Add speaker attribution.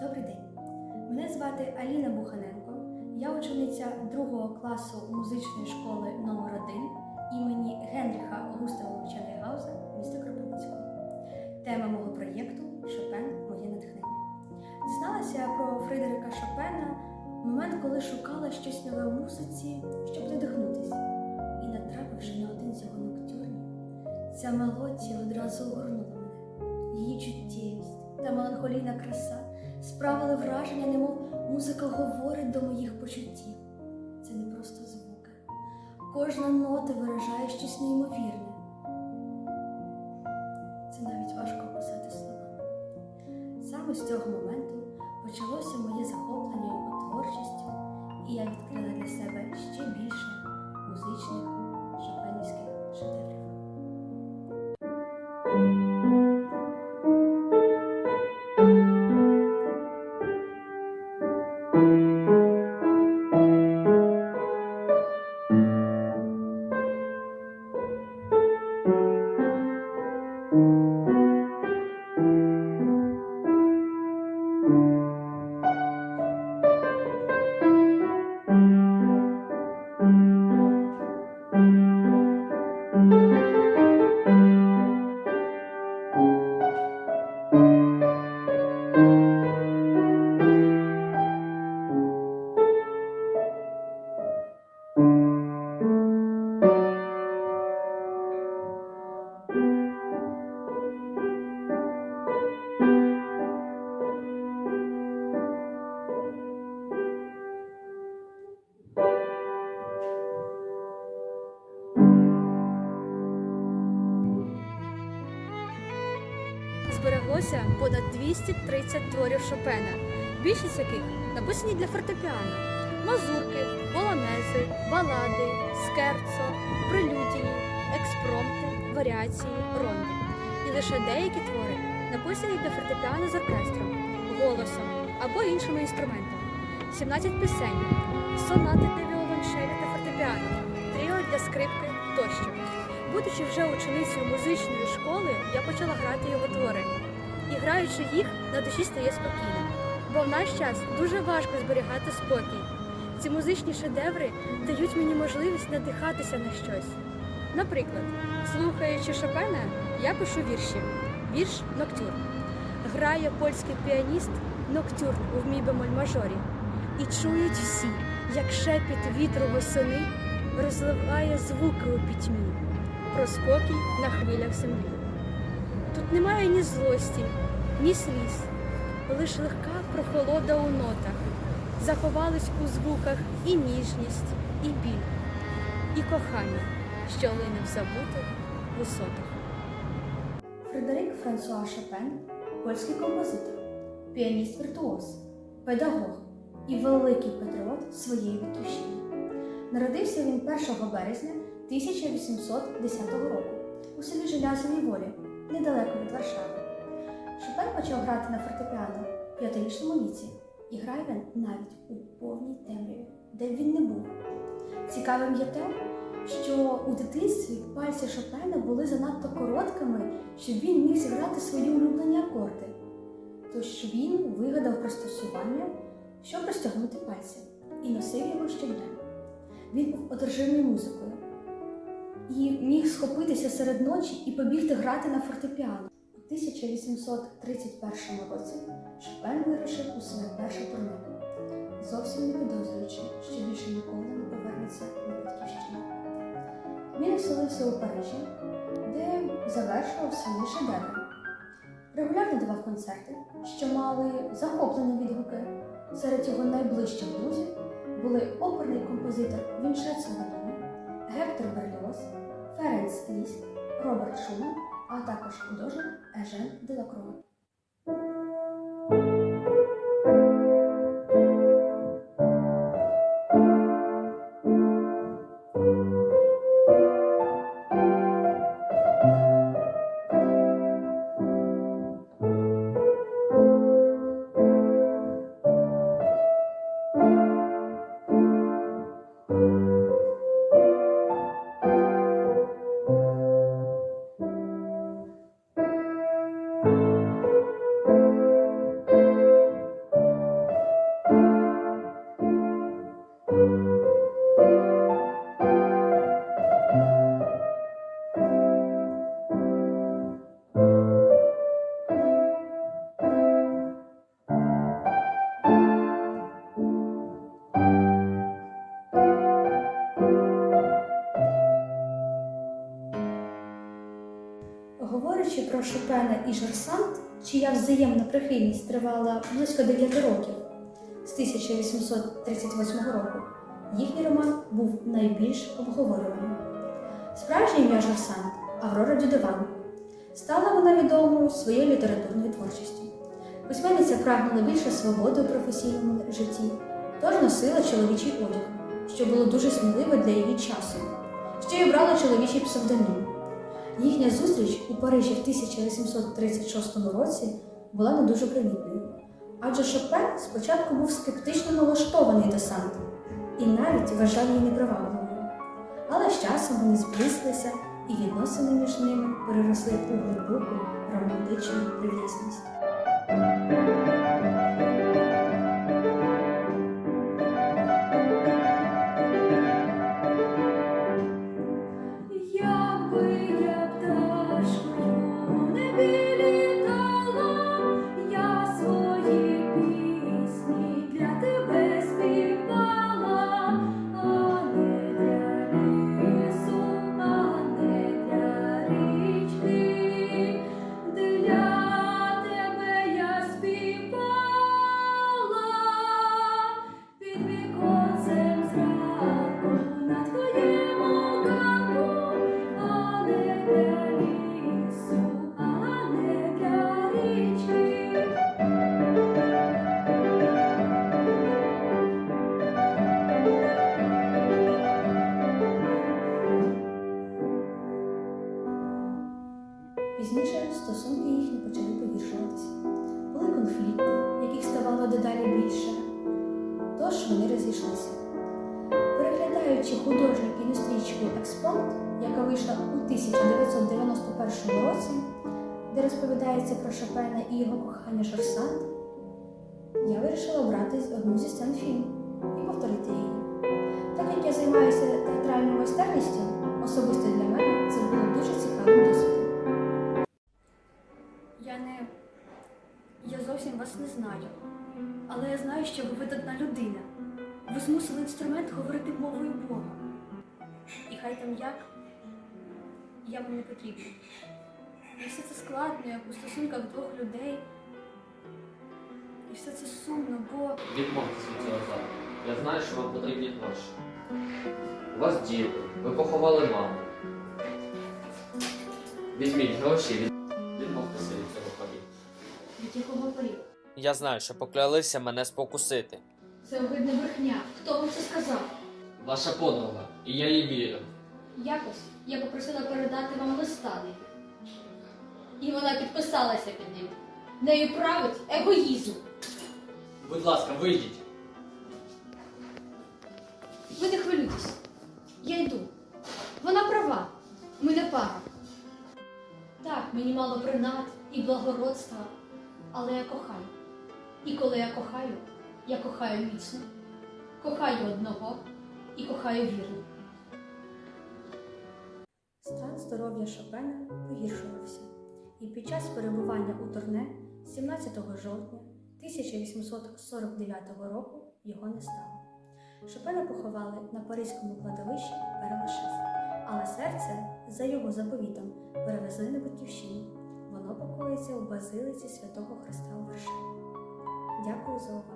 Speaker 1: Добрий день. Мене звати Аліна Буханенко. Я учениця другого класу музичної школи номер 1 імені Генріха Густавовича Нейгауза міста Кропивницького. Тема мого проєкту Шопен Моє натхнення. Дізналася про Фридерика Шопена в момент, коли шукала щось нове в музиці, щоб надихнутися. І натрапивши на один з його ноктюрнів, ця мелодія одразу огорнула мене. Її чуттєвість та меланхолійна краса справили враження, немов музика говорить до моїх почуттів. Це не просто звуки. Кожна нота виражає щось неймовірне. Це навіть важко описати словами. Саме з цього моменту почалося моє захоплення його творчістю, і я відкрила для себе ще більше музичних
Speaker 2: Збереглося понад 230 творів Шопена, більшість яких написані для фортепіано: мазурки, полонези, балади, скерцо, прелюдії, експромти, варіації, ронди. І лише деякі твори написані для фортепіано з оркестром, голосом або іншими інструментами. 17 пісень, сонати для віолончелі та фортепіано, тріо для скрипки тощо. Будучи вже ученицею музичної школи, я почала грати його твори. І граючи їх, на душі стає спокійно. Бо в наш час дуже важко зберігати спокій. Ці музичні шедеври дають мені можливість надихатися на щось. Наприклад, слухаючи Шопена, я пишу вірші. Вірш Ноктюрн. Грає польський піаніст Ноктюрн у мій бемоль мажорі. І чують всі, як шепіт вітру восени розливає звуки у пітьмі про спокій на хвилях землі. Тут немає ні злості, ні сліз, лиш легка прохолода у нотах. Заховались у звуках і ніжність, і біль, і кохання, що лине в забутих висотах.
Speaker 1: Фредерик Франсуа Шопен польський композитор, піаніст віртуоз, педагог і великий патріот своєї батьківщини. Народився він 1 березня 1810 року у селі Желязовій Волі, недалеко від Варшави. Шопен почав грати на фортепіано в п'ятирічному віці і грає він навіть у повній темряві, де він не був. Цікавим є те, що у дитинстві пальці Шопена були занадто короткими, щоб він міг зіграти свої улюблені акорди. Тож він вигадав пристосування, щоб розтягнути пальці, і носив його щодня. Він був одержимий музикою і міг схопитися серед ночі і побігти грати на фортепіано. У 1831 році Шопен вирушив у своє перше турне, зовсім не підозрюючи, що більше ніколи не повернеться на батьківщину. Він оселився у Парижі, де завершував свої шедеври. Регулярно давав концерти, що мали захоплені відгуки. Серед його найближчих друзів були оперний композитор Віншенцо Галіні, Гектор Берліоз, Ференц Ліс, Роберт Шуман, а також художник Ежен Делакруа. Шопена і Жорсант, чия взаємна прихильність тривала близько 9 років з 1838 року, їхній роман був найбільш обговорюваним. Справжнє ім'я Жорсант Аврора Дюдеван. Стала вона відомою своєю літературною творчістю. Письменниця прагнула більше свободи у професійному житті, тож носила чоловічий одяг, що було дуже сміливо для її часу. Ще й обрала чоловічий псевдонім. Їхня зустріч у Парижі в 1836 році була не дуже привітною, адже Шопен спочатку був скептично налаштований до Санти і навіть вважав її непривабливою. Але з часом вони зблизилися і відносини між ними переросли у глибоку романтичну прив'язність. Пізніше стосунки їхні почали погіршуватися. Були конфлікти, яких ставало дедалі більше, тож вони розійшлися. Переглядаючи художню кінострічку Експромт, яка вийшла у 1991 році, де розповідається про Шопена і його кохання Шорсант, я вирішила обрати одну зі сцен фільму і повторити її. Так як я займаюся театральною майстерністю, особисто для мене це було дуже цікавим досвідом.
Speaker 2: Зовсім вас не знаю. Але я знаю, що ви видатна людина. Ви змусили інструмент говорити мовою Бога. І хай там як, я вам не потрібна. І все це складно, як у стосунках двох людей. І все це сумно, бо
Speaker 3: Відмовтеся від цього зараз. Я знаю, що вам потрібні гроші. У вас діти, ви поховали маму. Візьміть гроші від... відмовтеся
Speaker 1: якого порів?
Speaker 3: Я знаю, що поклялися мене спокусити.
Speaker 1: Це огидна брехня. Хто вам це сказав?
Speaker 3: Ваша подруга, і я їй вірю.
Speaker 4: Якось я попросила передати вам листа. І вона підписалася під ним. Нею править егоїзм.
Speaker 3: Будь ласка, вийдіть.
Speaker 4: Ви не хвилюйтесь. Я йду. Вона права. Ми не пара. Так, мені мало принад і благородства, але я кохаю. І коли я кохаю, я кохаю міцно. Кохаю одного і кохаю вірно.
Speaker 1: Стан здоров'я Шопена погіршувався, і під час перебування у турне 17 жовтня 1849 року його не стало. Шопена поховали на Паризькому кладовищі Перелашес, але серце за його заповітом перевезли на батьківщину. Воно покоїться у базилиці святого Христа у Варшаві. Дякую за увагу.